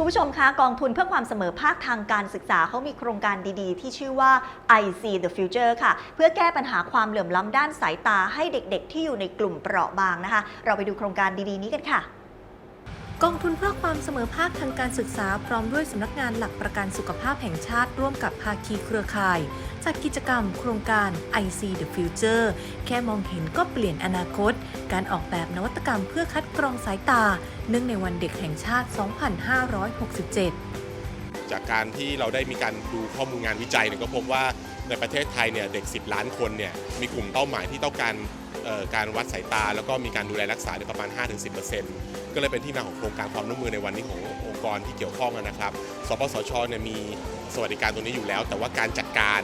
คุณผู้ชมคะกองทุนเพื่อความเสมอภาคทางการศึกษาเขามีโครงการดีๆ ที่ชื่อว่า I See the Future ค่ะ เพื่อแก้ปัญหาความเหลื่อมล้ำด้านสายตาให้เด็กๆ ที่อยู่ในกลุ่มเปราะบางนะคะ เราไปดูโครงการดีๆ นี้กันค่ะ กองทุนเพื่อความเสมอภาคทางการศึกษาพร้อมด้วยสำนักงานหลักประกันสุขภาพแห่งชาติร่วมกับภาคีเครือข่ายจัดกิจกรรมโครงการ I See the Future แค่มองเห็นก็เปลี่ยนอนาคต การออกแบบนวัตกรรมเพื่อคัดกรองสายตา เนื่องในวันเด็กแห่งชาติ 2567 จากการที่เราได้มีการดูข้อมูลงานวิจัยเนี่ยก็พบว่าในประเทศไทยเนี่ยเด็ก 10 ล้านคนเนี่ยมีกลุ่มเป้าหมายที่ต้องการการวัดสายตา แล้วก็มีการดูแลรักษาเนี่ยประมาณ 5-10%ก็เลยเป็นที่มาของโครงการความร่วมมือในวันนี้ขององค์กรที่เกี่ยวข้องนะครับ สปสชเนี่ยมีสวัสดิการตรงนี้อยู่แล้ว แต่ว่าการจัดการ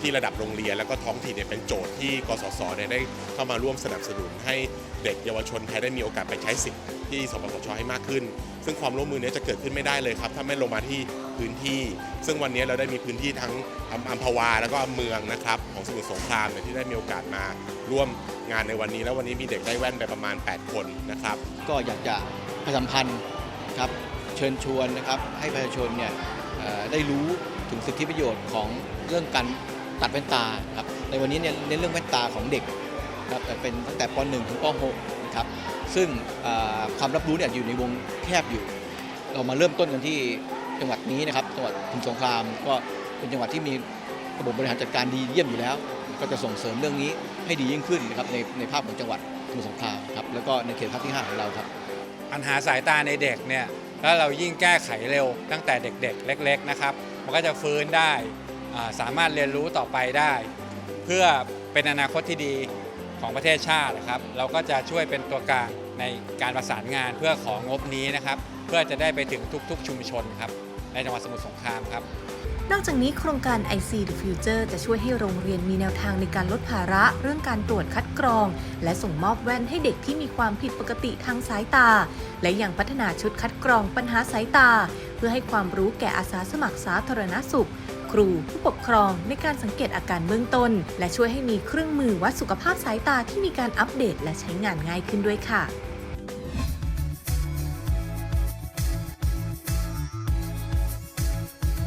ที่ระดับโรงเรียนแล้วก็ท้องถิ่นเนี่ยเป็นโจทย์ที่กสศเนี่ยได้เข้ามาร่วมสนับสนุนให้เด็กเยาวชนไทยได้มีโอกาสไปใช้สิทธิ์ที่สปสชให้มากขึ้น ซึ่งความร่วมมือเนี้จะเกิดขึ้นไม่ได้เลยครับ ถ้าไม่ลงมาที่พื้นที่ ซึ่งวันนี้เราได้มีพื้นที่ทั้งอำอัมพวา แล้วก็อำเมืองนะครับของสมุทรสงครามเนี่ยที่ได้มีโอกาสมาร่วมงานในวันนี้ แล้ววันนี้มีเด็กได้แว่นไปประมาณ 8 คนนะครับ ก็อยากจะประชาสัมพันธ์ครับเชิญชวนนะครับให้ประชาชนเนี่ยได้รู้ถึงสิทธิประโยชน์ของเรื่องการตัดแว่นตาครับในวันนี้เนี่ยเน้นเรื่องแว่นตาของเด็กครับเป็นตั้งแต่ป .1 ถึงป .6 ครับซึ่งความรับรู้เนี่ยอยู่ในวงแคบอยู่ เรามาเริ่มต้นกันที่จังหวัดนี้นะครับจังหวัดสมุทรสงครามก็เป็นจังหวัดที่มีระบบบริหารจัดการดีเยี่ยมอยู่แล้ว ก็จะส่งเสริมเรื่องนี้ให้ดียิ่งขึ้นนะครับในในภาพของจังหวัดสมุทรสงครามครับแล้วก็ในเขตภาคที่ 5 ของเราครับปัญหาสายตาในเด็กเนี่ยแล้วเรายิ่งแก้ไขเร็วตั้งแต่เด็กๆ เล็ก ๆนะครับ มันก็จะฟื้นได้สามารถเรียนรู้ต่อไปได้ เพื่อเป็นอนาคตที่ดี ของประเทศชาตินะครับ เราก็จะช่วยเป็นตัวกลางในการประสานงานเพื่อของงบนี้นะครับ เพื่อจะได้ไปถึงทุกๆ ชุมชนครับในจังหวัดสมุทรสงครามครับ นอกจากนี้โครงการ IC the Future จะช่วยให้โรงเรียนมีแนวทางในการลดภาระเรื่องการตรวจคัดกรอง และส่งมอบแว่นให้เด็กที่มีความผิดปกติทางสายตา และยังพัฒนาชุดคัดกรองปัญหาสายตา เพื่อให้ความรู้แก่อาสาสมัครสาธารณสุข ครูผู้ปกครองในการสังเกตอาการเบื้องต้น และช่วยให้มีเครื่องมือวัดสุขภาพสายตาที่มีการอัปเดต และใช้งานง่ายขึ้นด้วยค่ะ